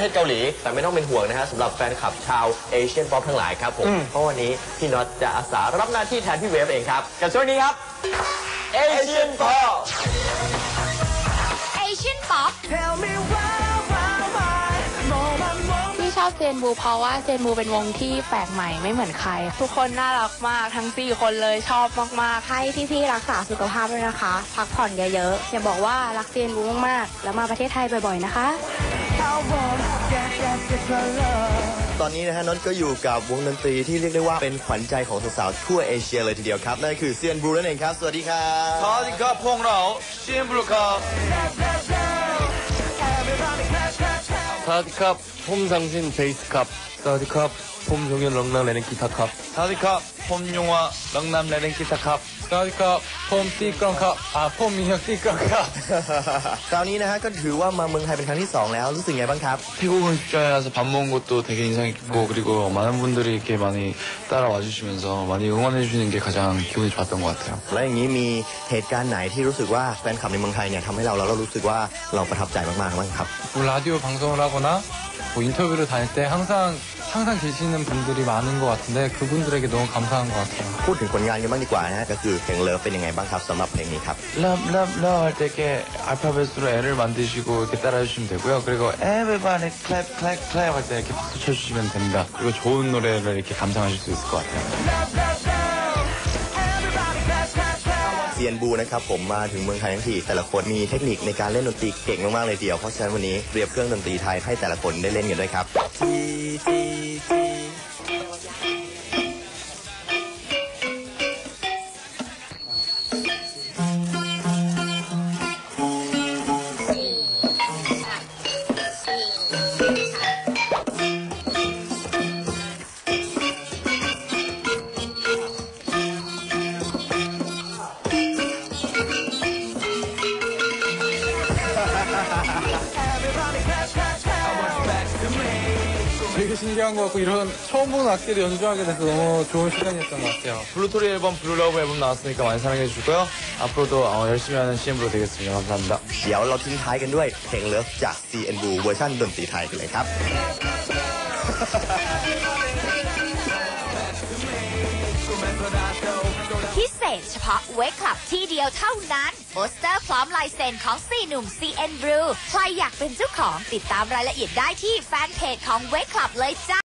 ประเทศเกาหลีแต่ไม่ต้องเป็นห่วงนะฮะสำหรับแฟนคลับชาวเอเชียนป๊อปทั้งหลายครับผม เพราะวันนี้พี่น็อตจะอาสารับหน้าที่แทนพี่เวฟเองครับ กับช่วงนี้ครับเอเชียนป๊อปเอเชียนป๊อปที่ชอบเซยนบูเพราะว่าเซยนบูเป็นวงที่แปลกใหม่ไม่เหมือนใคร ทุกคนน่ารักมากทั้ง4คนเลยชอบมากๆให้พี่ๆรักษาสุขภาพด้วยนะคะ พักผ่อนเยอะๆอย่าบอกว่ารักเซยนบูมากๆแล้วมาประเทศไทยบ่อยๆนะคะ ตอนนี้นะฮะน็อตก็อยู่กับวงดนตรีที่เรียกได้ว่าเป็นขวัญใจของสาวๆทั่วเอเชียเลยทีเดียวครับนั่นคือเซียนบูนั่นเองครับ สวัสดีครับสวัสดีครับพวกเราเชียนบลูครับสวัสดีครับผมสังชินเบสครับ사우디컵 폼종현 럭남 레렌 기타컵 사우디컵 폼용화 럭남 레렌 기타컵 สวัสดีครับผมตีกรองครับอ่าผมมีเฮียตีกรองครับ คราวนี้นะฮะก็ถือว่ามาเมืองไทยเป็นครั้งที่ 2 แล้วรู้สึกไงบ้างครับ 태국 입자라서 밥 먹은 것도 되게 인상 깊고 그리고 많은 분들이 이렇게 많이 따라와 주시면서 많이 응원해 주시는 게 가장 기분이 좋았던 것 같아 요. แล้วอย่างนี้มีเหตุการณ์ไหนที่รู้สึกว่าแฟนคลับในเมืองไทยเนี่ยทำให้เราแล้วเรารู้สึกว่าเราประทับใจมากๆบ้างครับ 뭐 라디오 방송을 하거나 뭐 인터뷰를 다닐 때 항상 항상 계시는 분들이 많은 것 같은데 그분들에게 너무 감사한 것 같아요. พูดถึงผลงานกันบ้างดีกว่านะฮะก็คือเพลงเลิฟเป็นยังไงบ้างครับสำหรับเพลงนี้ครับ 랩랩랩할때 이렇게 알파벳으로 L을 만드시고 이렇게 따라해 주시면 되고요. 그리고 everybody clap clap clap 할 때 이렇게 박수 쳐주시면 됩니다. 그리고 좋은 노래를 이렇게 감상하실 수 있을 것 같아요. เซียนบูนะครับผมมาถึงเมืองไทยทั้งทีแต่ละคนมีเทคนิคในการเล่นดนตรีเก่งมากๆเลยทีเดียวเพราะฉะนั้นวันนี้เรียบเครื่องดนตรีไทยให้แต่ละคนได้เล่นกันด้วยครับ 되게 신기한 것 같고 이런 처음 보는 악기를 연주하게 돼서 너무 좋은 시간이었던 것 같아요. 블루토리 앨범 블루러브 앨범 나왔으니까 많이 사랑해 주시고요. 앞으로도 어, 열심히 하는 CM으로 되겠습니다. 감사합니다. เดี๋ยวเราทิ้งท้ายกันด้วยเพลงเลิฟจาก CN Blue เวอร์ชันดนตรีไทยกันเลยครับ พิเศ ษเฉพาะเวกคลับที่เดียวเท่านั้นโปสเตอร์พร้อมลายเซ็นของ4หนุ่ม CN Blue ใครอยากเป็นเจ้าของติดตามรายละเอียดได้ที่แฟนเพจของเวกคลับเลยจ้า